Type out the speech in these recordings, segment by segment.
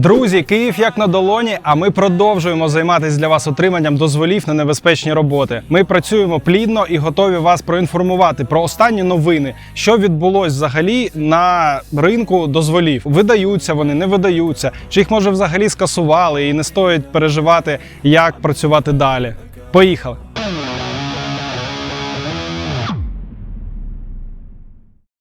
Друзі, Київ як на долоні. А ми продовжуємо займатися для вас отриманням дозволів на небезпечні роботи. Ми працюємо плідно і готові вас проінформувати про останні новини, що відбулось взагалі на ринку дозволів. Видаються вони, не видаються, чи їх може взагалі скасували, і не стоїть переживати, як працювати далі. Поїхали!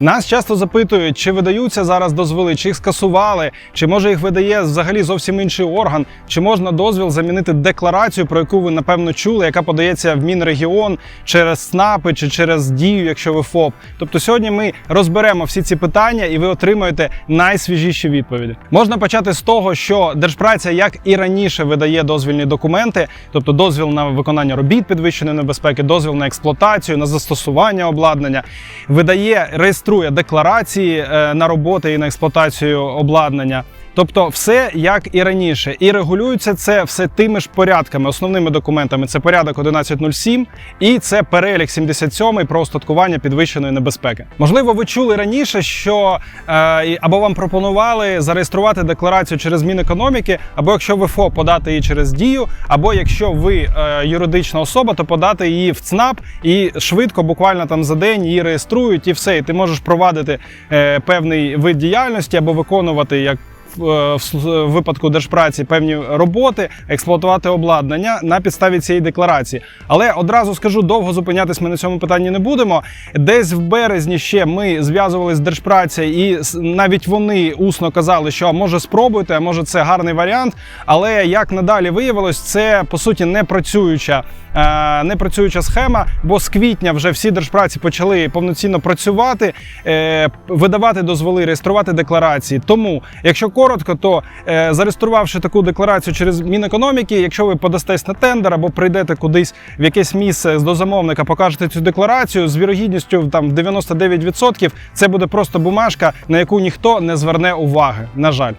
Нас часто запитують, чи видаються зараз дозволи, чи їх скасували, чи може їх видає взагалі зовсім інший орган, чи можна дозвіл замінити декларацію, про яку ви напевно чули, яка подається в Мінрегіон через СНАПи чи через дію, якщо ви ФОП. Тобто сьогодні ми розберемо всі ці питання, і ви отримаєте найсвіжіші відповіді. Можна почати з того, що Держпраця, як і раніше, видає дозвільні документи, тобто дозвіл на виконання робіт підвищеної небезпеки, дозвіл на експлуатацію, на застосування обладнання, видає реєструє декларації е, на роботи і на експлуатацію обладнання. Тобто, все як і раніше, і регулюється це все тими ж порядками. Основними документами це порядок 1107 і це перелік 77 про остаткування підвищеної небезпеки. Можливо, ви чули раніше, що е, або вам пропонували зареєструвати декларацію через Мінекономіки, або якщо ви ФОП, подати її через дію, або якщо ви е, юридична особа, то подати її в ЦНАП і швидко, буквально там за день її реєструють, і все. І ти можеш провадити е, певний вид діяльності або виконувати як в е, в випадку держпраці певні роботи, експлуатувати обладнання на підставі цієї декларації. Але одразу скажу, довго зупинятись ми на цьому питанні не будемо. Десь в березні ще ми зв'язувалися з держпраці, і навіть вони усно казали, що може спробуйте, а може це гарний варіант. Але як надалі виявилось, це по суті не працююча. Е, Не працююча схема, бо з квітня вже всі держпраці почали повноцінно працювати, е, видавати дозволи, реєструвати декларації. Тому, якщо коротко, то е, зареєструвавши таку декларацію через Мінекономіки, якщо ви подастесь на тендер або прийдете кудись в якесь місце до замовника, покажете цю декларацію з вірогідністю там в 99%, це буде просто бумажка, на яку ніхто не зверне уваги. На жаль.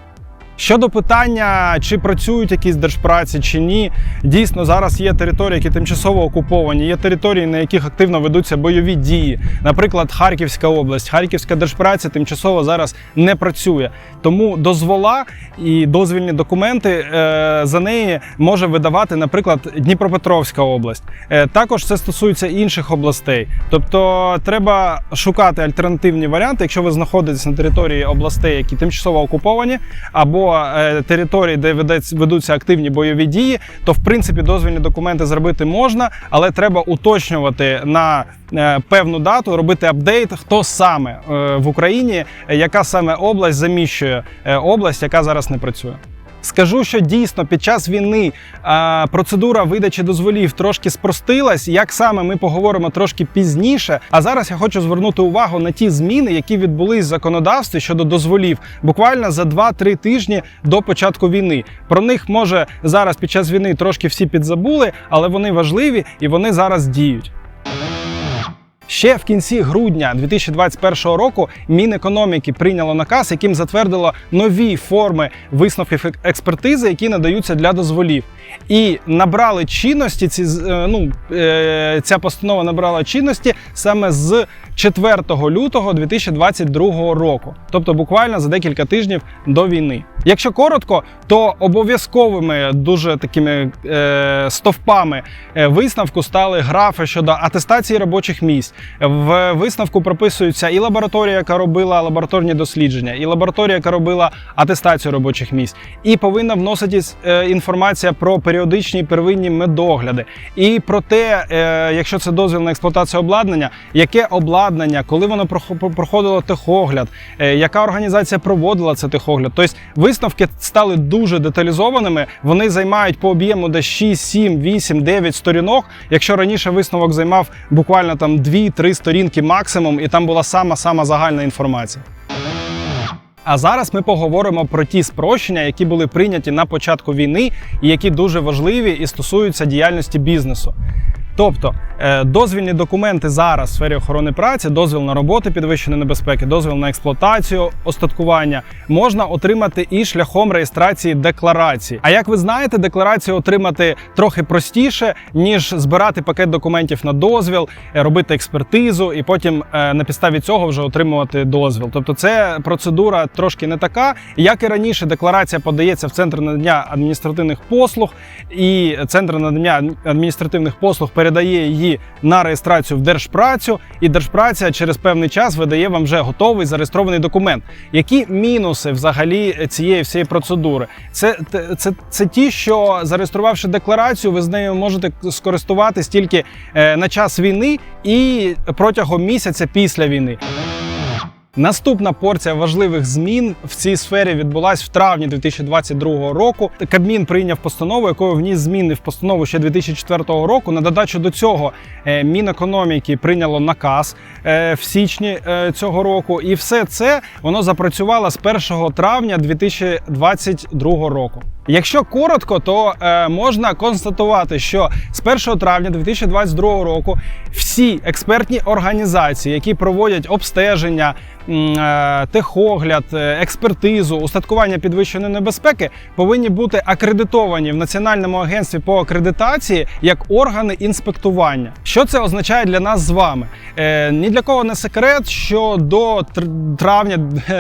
Щодо питання, чи працюють якісь держпраці чи ні, дійсно зараз є території, які тимчасово окуповані, є території, на яких активно ведуться бойові дії. Наприклад, Харківська область, Харківська держпраця тимчасово зараз не працює. Тому дозвола і дозвільні документи е, за неї може видавати, наприклад, Дніпропетровська область. Е, також це стосується інших областей. Тобто треба шукати альтернативні варіанти, якщо ви знаходитесь на території областей, які тимчасово окуповані, або е, території, де ведуться активні бойові дії, то в принципі дозвільні документи зробити можна, але треба уточнювати на е, певну дату, робити апдейт, хто саме е, в Україні, яка саме область заміщує область, яка зараз не працює. Скажу, що дійсно під час війни а, процедура видачі дозволів трошки спростилась. Як саме ми поговоримо трошки пізніше. А зараз я хочу звернути увагу на ті зміни, які відбулись в законодавстві щодо дозволів, буквально за 2-3 тижні до початку війни. Про них може зараз під час війни трошки всі підзабули, але вони важливі і вони зараз діють. Ще в кінці грудня 2021 року Мінекономіки прийняло наказ, яким затвердило нові форми висновків експертизи, які надаються для дозволів. І набрали чинності ці е, ну, е, ця постанова набрала чинності саме з 4 лютого 2022 року, тобто буквально за декілька тижнів до війни. Якщо коротко, то обов'язковими дуже такими е, стовпами е, висновку стали графи щодо атестації робочих місць. В висновку прописується і лабораторія, яка робила лабораторні дослідження, і лабораторія, яка робила атестацію робочих місць, і повинна вноситись е, інформація про періодичні первинні медогляди, і про те, е, якщо це дозвіл на експлуатацію обладнання, яке обладнання, коли воно прохо- проходило техогляд, е, яка організація проводила це техогляд. Тобто висновки стали дуже деталізованими. Вони займають по об'єму десь 6, 7, 8, 9 сторінок. Якщо раніше висновок займав буквально там 2-3 сторінки максимум, і там була сама сама загальна інформація. А зараз ми поговоримо про ті спрощення, які були прийняті на початку війни, і які дуже важливі і стосуються діяльності бізнесу. Тобто е, дозвільні документи зараз в сфері охорони праці, дозвіл на роботи підвищеної небезпеки, дозвіл на експлуатацію, остаткування можна отримати і шляхом реєстрації декларації. А як ви знаєте, декларацію отримати трохи простіше, ніж збирати пакет документів на дозвіл, е, робити експертизу і потім е, на підставі цього вже отримувати дозвіл. Тобто, це процедура трошки не така. Як і раніше, декларація подається в центр надання адміністративних послуг, і центр надання адміністративних послуг передає її на реєстрацію в держпрацю, і держпраця через певний час видає вам вже готовий зареєстрований документ. Які мінуси взагалі цієї всієї процедури? Це, це, це, це ті, що зареєструвавши декларацію, ви з нею можете скористуватись тільки е, на час війни і протягом місяця після війни. Наступна порція важливих змін в цій сфері відбулась в травні 2022 року. Кабмін прийняв постанову, якою вніс зміни в постанову ще 2004 року. На додачу до цього е, Мінекономіки прийняло наказ е, в січні е, цього року, і все це воно запрацювало з 1 травня 2022 року. Якщо коротко, то е, можна констатувати, що з 1 травня 2022 року всі експертні організації, які проводять обстеження, е, техогляд, е, експертизу, устаткування підвищеної небезпеки, повинні бути акредитовані в Національному агентстві по акредитації як органи інспектування. Що це означає для нас з вами? Е, ні для кого не секрет, що до травня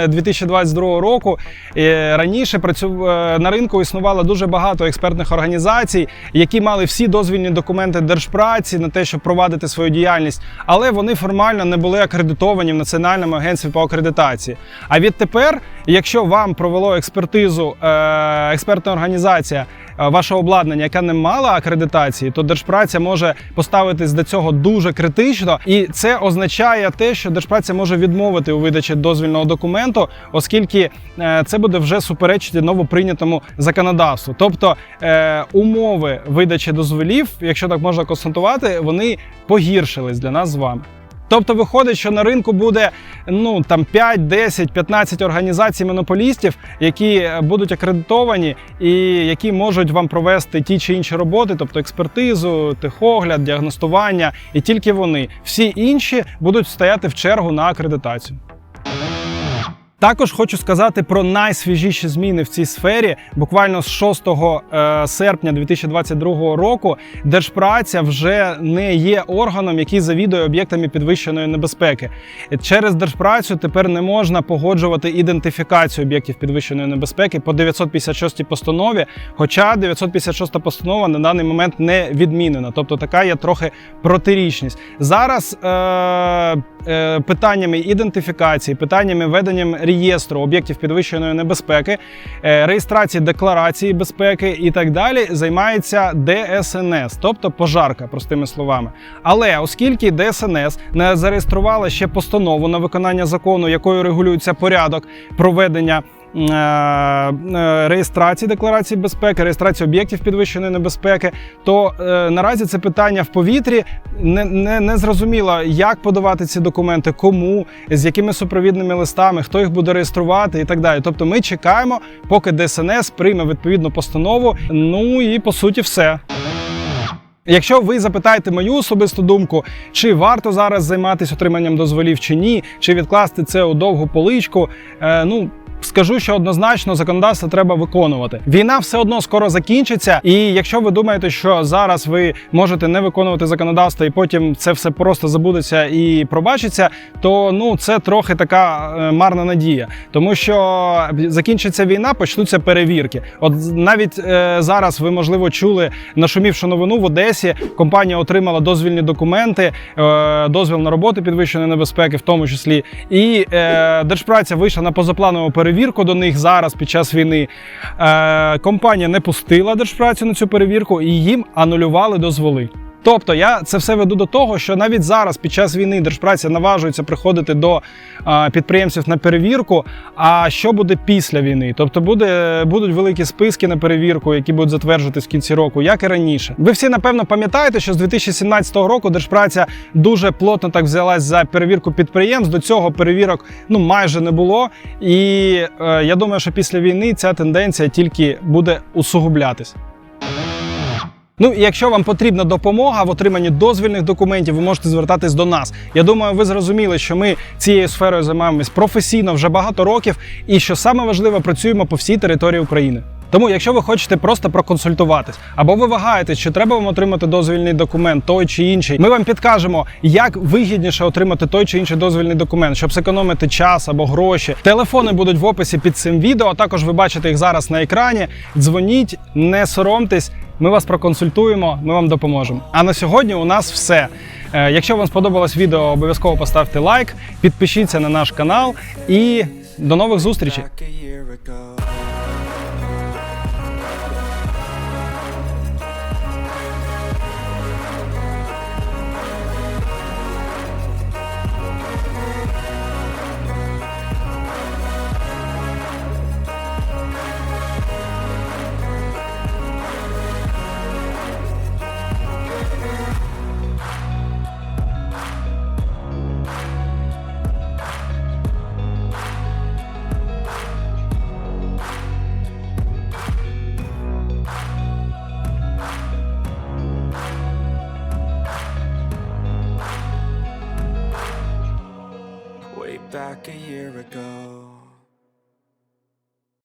2022 року е, раніше працю... е, на ринку існувало дуже багато експертних організацій, які мали всі дозвільні документи держпраці на те, щоб провадити свою діяльність, але вони формально не були акредитовані в Національному агентстві по акредитації. А відтепер, якщо вам провело експертизу е, експертна організація ваше обладнання, яка не мала акредитації, то держпраця може поставитись до цього дуже критично, і це означає те, що держпраця може відмовити у видачі дозвільного документу, оскільки е, це буде вже суперечити новоприйнятому законодавству. Тобто е, умови видачі дозволів, якщо так можна констатувати, вони погіршились для нас з вами. Тобто виходить, що на ринку буде ну там 5, 10, 15 організацій монополістів, які е, будуть акредитовані і які можуть вам провести ті чи інші роботи, тобто експертизу, техогляд, діагностування, і тільки вони. Всі інші будуть стояти в чергу на акредитацію. Також хочу сказати про найсвіжіші зміни в цій сфері. Буквально з 6 е, серпня 2022 року Держпраця вже не є органом, який завідує об'єктами підвищеної небезпеки. Через держпрацю тепер не можна погоджувати ідентифікацію об'єктів підвищеної небезпеки по 956 постанові. Хоча 956 постанова на даний момент не відмінена, тобто така є трохи протирічність. Зараз е, е, питаннями ідентифікації, питаннями веденням реєстру об'єктів підвищеної небезпеки, е, реєстрації декларації безпеки і так далі займається ДСНС, тобто пожарка, простими словами. Але оскільки ДСНС не зареєструвала ще постанову на виконання закону, якою регулюється порядок проведення. Е, е, Реєстрації декларації безпеки, реєстрації об'єктів підвищеної небезпеки, то е, наразі це питання в повітрі. Не, не, не зрозуміло, як подавати ці документи, кому, з якими супровідними листами, хто їх буде реєструвати і так далі. Тобто ми чекаємо, поки ДСНС прийме відповідну постанову. Ну і по суті, все. Якщо ви запитаєте мою особисту думку, чи варто зараз займатися отриманням дозволів чи ні, чи відкласти це у довгу поличку, е, ну. Скажу, що однозначно законодавство треба виконувати. Війна все одно скоро закінчиться, і якщо ви думаєте, що зараз ви можете не виконувати законодавство, і потім це все просто забудеться і пробачиться, то ну це трохи така е, марна надія, тому що закінчиться війна, почнуться перевірки. От навіть е, зараз ви можливо чули нашумівшу новину в Одесі. Компанія отримала дозвільні документи, е, дозвіл на роботи підвищеної небезпеки, в тому числі, і е, держпраця вийшла на позапланову перевірку до них зараз під час війни. Е, компанія не пустила держпрацю на цю перевірку і їм анулювали дозволи. Тобто я це все веду до того, що навіть зараз, під час війни, держпраця наважується приходити до підприємців на перевірку. А що буде після війни? Тобто буде, будуть великі списки на перевірку, які будуть затверджуватись в кінці року, як і раніше. Ви всі напевно пам'ятаєте, що з 2017 року держпраця дуже плотно так взялась за перевірку підприємств. До цього перевірок ну майже не було. І е, я думаю, що після війни ця тенденція тільки буде усугублятись. Ну якщо вам потрібна допомога в отриманні дозвільних документів, ви можете звертатись до нас. Я думаю, ви зрозуміли, що ми цією сферою займаємось професійно вже багато років, і що саме важливе, працюємо по всій території України. Тому, якщо ви хочете просто проконсультуватись, або ви вагаєтесь, чи треба вам отримати дозвільний документ, той чи інший, ми вам підкажемо, як вигідніше отримати той чи інший дозвільний документ, щоб зекономити час або гроші. Телефони будуть в описі під цим відео. а Також ви бачите їх зараз на екрані. Дзвоніть, не соромтесь. Ми вас проконсультуємо, ми вам допоможемо. А на сьогодні у нас все. Е, Якщо вам сподобалось відео, обов'язково поставте лайк, підпишіться на наш канал і до нових зустрічей.